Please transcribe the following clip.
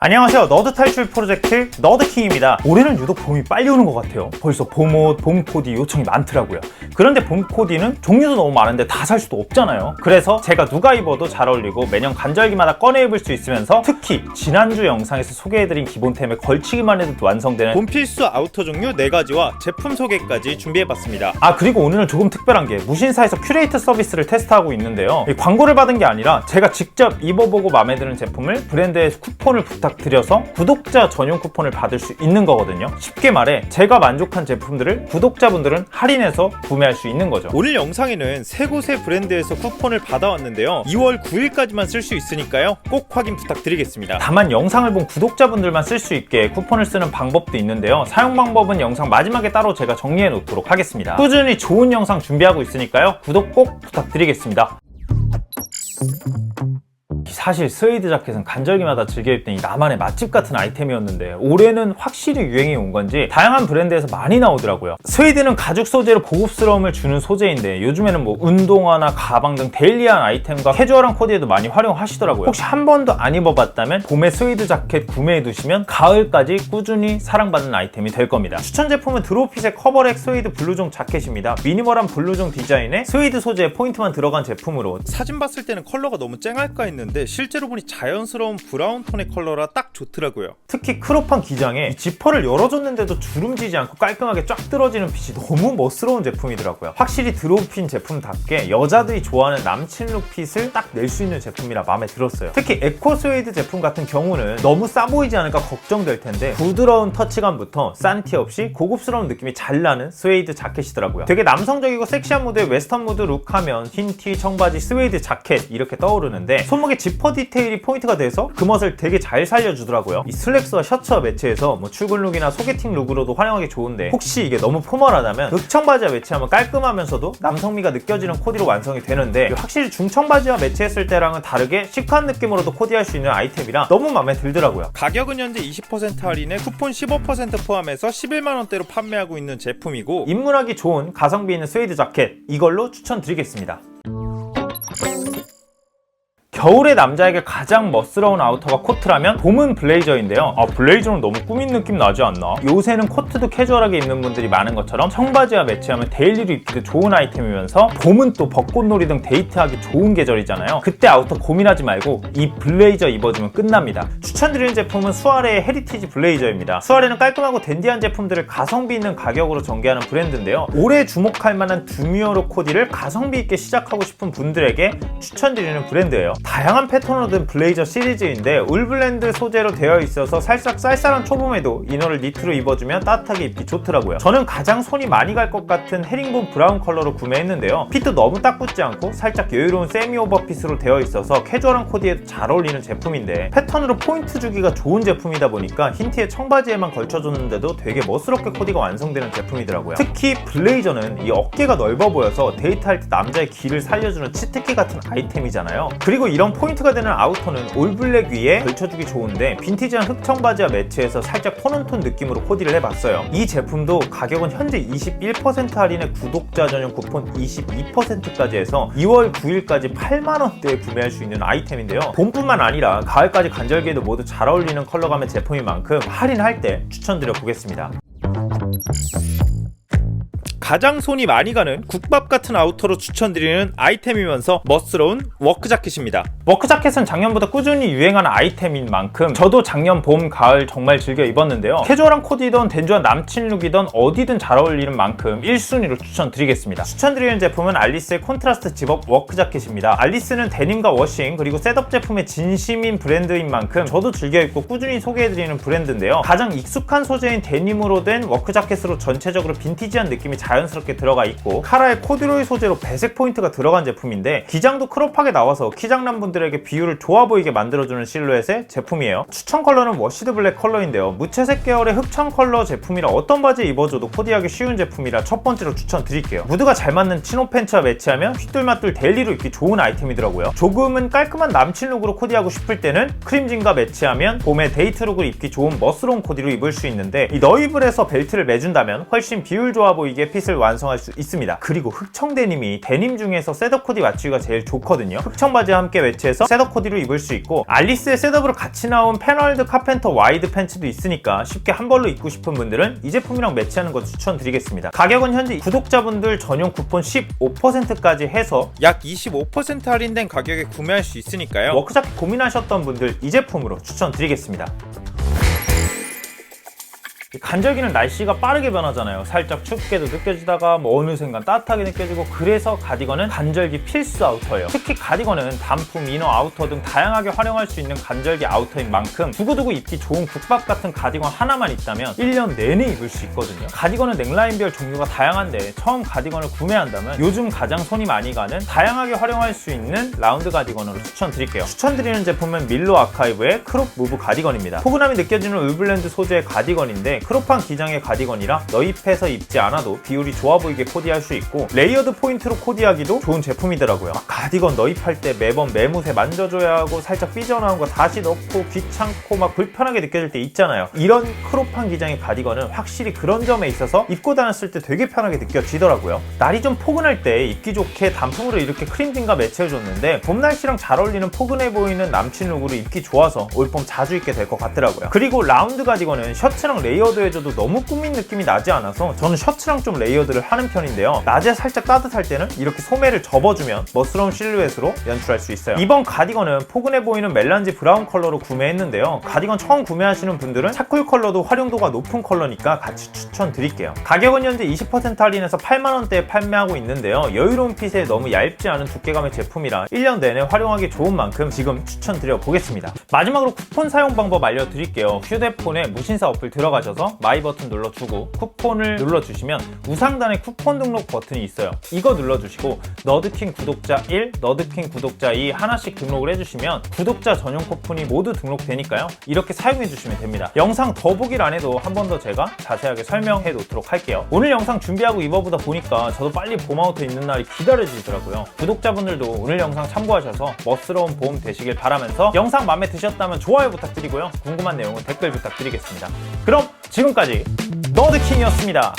안녕하세요. 너드 탈출 프로젝트 너드킹입니다. 올해는 유독 봄이 빨리 오는 것 같아요. 벌써 봄옷, 봄 코디 요청이 많더라고요. 그런데 봄 코디는 종류도 너무 많은데 다 살 수도 없잖아요. 그래서 제가 누가 입어도 잘 어울리고 매년 간절기마다 꺼내 입을 수 있으면서 특히 지난주 영상에서 소개해드린 기본템에 걸치기만 해도 완성되는 봄 필수 아우터 종류 4가지와 제품 소개까지 준비해봤습니다. 아 그리고 오늘은 조금 특별한 게 무신사에서 큐레이터 서비스를 테스트하고 있는데요. 이 광고를 받은 게 아니라 제가 직접 입어보고 마음에 드는 제품을 브랜드에서 쿠폰을 부탁 드려서 구독자 전용 쿠폰을 받을 수 있는 거거든요. 쉽게 말해 제가 만족한 제품들을 구독자분들은 할인해서 구매할 수 있는 거죠. 오늘 영상에는 세 곳의 브랜드에서 쿠폰을 받아왔는데요. 2월 9일까지만 쓸 수 있으니까요. 꼭 확인 부탁드리겠습니다. 다만 영상을 본 구독자분들만 쓸 수 있게 쿠폰을 쓰는 방법도 있는데요. 사용 방법은 영상 마지막에 따로 제가 정리해 놓도록 하겠습니다. 꾸준히 좋은 영상 준비하고 있으니까요. 구독 꼭 부탁드리겠습니다. 사실 스웨이드 자켓은 간절기마다 즐겨 입던 이 나만의 맛집 같은 아이템이었는데 올해는 확실히 유행이 온 건지 다양한 브랜드에서 많이 나오더라고요. 스웨이드는 가죽 소재로 고급스러움을 주는 소재인데 요즘에는 뭐 운동화나 가방 등 데일리한 아이템과 캐주얼한 코디에도 많이 활용하시더라고요. 혹시 한 번도 안 입어봤다면 봄에 스웨이드 자켓 구매해 두시면 가을까지 꾸준히 사랑받는 아이템이 될 겁니다. 추천 제품은 드로핏의 커버렉 스웨이드 블루종 자켓입니다. 미니멀한 블루종 디자인에 스웨이드 소재에 포인트만 들어간 제품으로 사진 봤을 때는 컬러가 너무 쨍할까 했는데 실제로 보니 자연스러운 브라운 톤의 컬러라 딱 좋더라고요. 특히 크롭한 기장에 이 지퍼를 열어줬는데도 주름지지 않고 깔끔하게 쫙 들어지는 핏이 너무 멋스러운 제품이더라고요. 확실히 드롭핀 제품답게 여자들이 좋아하는 남친 룩 핏을 딱 낼 수 있는 제품이라 마음에 들었어요. 특히 에코 스웨이드 제품 같은 경우는 너무 싸 보이지 않을까 걱정될 텐데 부드러운 터치감부터 싼 티 없이 고급스러운 느낌이 잘 나는 스웨이드 자켓이더라고요. 되게 남성적이고 섹시한 무드의 웨스턴 무드 룩 하면 흰 티, 청바지, 스웨이드 자켓 이렇게 떠오르는데 손목에 지퍼 디테일이 포인트가 돼서 그 멋을 되게 잘 살려주더라고요. 이 슬랙스와 셔츠와 매치해서 뭐 출근 룩이나 소개팅 룩으로도 활용하기 좋은데 혹시 이게 너무 포멀하다면 극청 바지와 매치하면 깔끔하면서도 남성미가 느껴지는 코디로 완성이 되는데 확실히 중청 바지와 매치했을 때랑은 다르게 시크한 느낌으로도 코디할 수 있는 아이템이라 너무 마음에 들더라고요. 가격은 현재 20% 할인에 쿠폰 15% 포함해서 11만원대로 판매하고 있는 제품이고 입문하기 좋은 가성비 있는 스웨이드 자켓 이걸로 추천드리겠습니다. 겨울의 남자에게 가장 멋스러운 아우터가 코트라면 봄은 블레이저인데요. 아, 블레이저는 너무 꾸민 느낌 나지 않나? 요새는 코트도 캐주얼하게 입는 분들이 많은 것처럼 청바지와 매치하면 데일리로 입기도 좋은 아이템이면서 봄은 또 벚꽃놀이 등 데이트하기 좋은 계절이잖아요. 그때 아우터 고민하지 말고 이 블레이저 입어주면 끝납니다. 추천드리는 제품은 수아레의 헤리티지 블레이저입니다. 수아레는 깔끔하고 댄디한 제품들을 가성비 있는 가격으로 전개하는 브랜드인데요. 올해 주목할 만한 드미어로 코디를 가성비 있게 시작하고 싶은 분들에게 추천드리는 브랜드예요. 다양한 패턴으로 든 블레이저 시리즈인데 울블렌드 소재로 되어 있어서 살짝 쌀쌀한 초봄에도 이너를 니트로 입어주면 따뜻하게 입기 좋더라고요. 저는 가장 손이 많이 갈 것 같은 헤링본 브라운 컬러로 구매했는데요. 핏도 너무 딱 붙지 않고 살짝 여유로운 세미 오버핏으로 되어 있어서 캐주얼한 코디에도 잘 어울리는 제품인데 패턴으로 포인트 주기가 좋은 제품이다 보니까 흰 티에 청바지에만 걸쳐줬는데도 되게 멋스럽게 코디가 완성되는 제품이더라고요. 특히 블레이저는 이 어깨가 넓어 보여서 데이트할 때 남자의 기를 살려주는 치트키 같은 아이템이잖아요. 그리고 이런 포인트가 되는 아우터는 올블랙 위에 걸쳐주기 좋은데 빈티지한 흑청 바지와 매치해서 살짝 톤온톤 느낌으로 코디를 해봤어요. 이 제품도 가격은 현재 21% 할인에 구독자 전용 쿠폰 22%까지 해서 2월 9일까지 8만원대에 구매할 수 있는 아이템인데요. 봄뿐만 아니라 가을까지 간절기에도 모두 잘 어울리는 컬러감의 제품인 만큼 할인할 때 추천드려 보겠습니다. 가장 손이 많이 가는 국밥 같은 아우터로 추천드리는 아이템이면서 멋스러운 워크 자켓입니다. 워크 자켓은 작년부터 꾸준히 유행하는 아이템인 만큼 저도 작년 봄, 가을 정말 즐겨 입었는데요. 캐주얼한 코디든 댄주한 남친 룩이든 어디든 잘 어울리는 만큼 1순위로 추천드리겠습니다. 추천드리는 제품은 알리스의 콘트라스트 집업 워크 자켓입니다. 알리스는 데님과 워싱 그리고 셋업 제품의 진심인 브랜드인 만큼 저도 즐겨 입고 꾸준히 소개해드리는 브랜드인데요. 가장 익숙한 소재인 데님으로 된 워크 자켓으로 전체적으로 빈티지한 느낌이 자연스럽게 들어가 있고 카라의 코듀로이 소재로 배색 포인트가 들어간 제품인데 기장도 크롭하게 나와서 키장남 분들에게 비율을 좋아 보이게 만들어주는 실루엣의 제품이에요. 추천 컬러는 워시드 블랙 컬러인데요. 무채색 계열의 흑청 컬러 제품이라 어떤 바지에 입어줘도 코디하기 쉬운 제품이라 첫 번째로 추천드릴게요. 무드가 잘 맞는 치노 팬츠와 매치하면 휘뚤마뚤 데일리로 입기 좋은 아이템이더라고요. 조금은 깔끔한 남친 룩으로 코디하고 싶을 때는 크림진과 매치하면 봄에 데이트 룩을 입기 좋은 멋스러운 코디로 입을 수 있는데 이 너이블에서 벨트를 매준다면 훨씬 비율 좋아 보이게 핏을 셋을 완성할 수 있습니다. 그리고 흑청 데님이 데님 중에서 셋업 코디 맞추기가 제일 좋거든요. 흑청 바지와 함께 매치해서 셋업 코디로 입을 수 있고 알리스의 셋업으로 같이 나온 페널드 카펜터 와이드 팬츠도 있으니까 쉽게 한 벌로 입고 싶은 분들은 이 제품이랑 매치하는 거 추천드리겠습니다. 가격은 현재 구독자분들 전용 쿠폰 15%까지 해서 약 25% 할인된 가격에 구매할 수 있으니까요. 워크샵 고민하셨던 분들 이 제품으로 추천드리겠습니다. 이 간절기는 날씨가 빠르게 변하잖아요. 살짝 춥게도 느껴지다가 뭐 어느 순간 따뜻하게 느껴지고 그래서 가디건은 간절기 필수 아우터예요. 특히 가디건은 단품, 이너, 아우터 등 다양하게 활용할 수 있는 간절기 아우터인 만큼 두고두고 입기 좋은 국밥 같은 가디건 하나만 있다면 1년 내내 입을 수 있거든요. 가디건은 넥라인별 종류가 다양한데 처음 가디건을 구매한다면 요즘 가장 손이 많이 가는 다양하게 활용할 수 있는 라운드 가디건으로 추천드릴게요. 추천드리는 제품은 밀로 아카이브의 크롭 무브 가디건입니다. 포근함이 느껴지는 울블렌드 소재의 가디건인데 크롭한 기장의 가디건이라 너입해서 입지 않아도 비율이 좋아 보이게 코디할 수 있고 레이어드 포인트로 코디하기도 좋은 제품이더라고요. 막 가디건 너입할 때 매번 매무새 만져줘야 하고 살짝 삐져나온 거 다시 넣고 귀찮고 막 불편하게 느껴질 때 있잖아요. 이런 크롭한 기장의 가디건은 확실히 그런 점에 있어서 입고 다녔을 때 되게 편하게 느껴지더라고요. 날이 좀 포근할 때 입기 좋게 단품으로 이렇게 크림진과 매치해줬는데 봄 날씨랑 잘 어울리는 포근해 보이는 남친 룩으로 입기 좋아서 올봄 자주 입게 될 것 같더라고요. 그리고 라운드 가디건은 셔츠랑 레이어 드 해줘도 너무 꾸민 느낌이 나지 않아서 저는 셔츠랑 좀 레이어드를 하는 편인데요. 낮에 살짝 따뜻할 때는 이렇게 소매를 접어주면 멋스러운 실루엣으로 연출할 수 있어요. 이번 가디건은 포근해 보이는 멜란지 브라운 컬러로 구매했는데요. 가디건 처음 구매하시는 분들은 차콜 컬러도 활용도가 높은 컬러니까 같이 추천드릴게요. 가격은 현재 20% 할인해서 8만원대에 판매하고 있는데요. 여유로운 핏에 너무 얇지 않은 두께감의 제품이라 1년 내내 활용하기 좋은 만큼 지금 추천드려 보겠습니다. 마지막으로 쿠폰 사용 방법 알려드릴게요. 휴대폰에 무신사 어플 들어가셔서 마이 버튼 눌러주고 쿠폰을 눌러주시면 우상단에 쿠폰 등록 버튼이 있어요. 이거 눌러주시고 너드킹 구독자 1, 너드킹 구독자 2 하나씩 등록을 해주시면 구독자 전용 쿠폰이 모두 등록되니까요. 이렇게 사용해 주시면 됩니다. 영상 더보기란에도 한 번 더 제가 자세하게 설명해 놓도록 할게요. 오늘 영상 준비하고 입어보다 보니까 저도 빨리 봄아우터 있는 날이 기다려지더라고요. 구독자분들도 오늘 영상 참고하셔서 멋스러운 봄 되시길 바라면서 영상 마음에 드셨다면 좋아요 부탁드리고요. 궁금한 내용은 댓글 부탁드리겠습니다. 그럼 지금까지 너드킹이었습니다.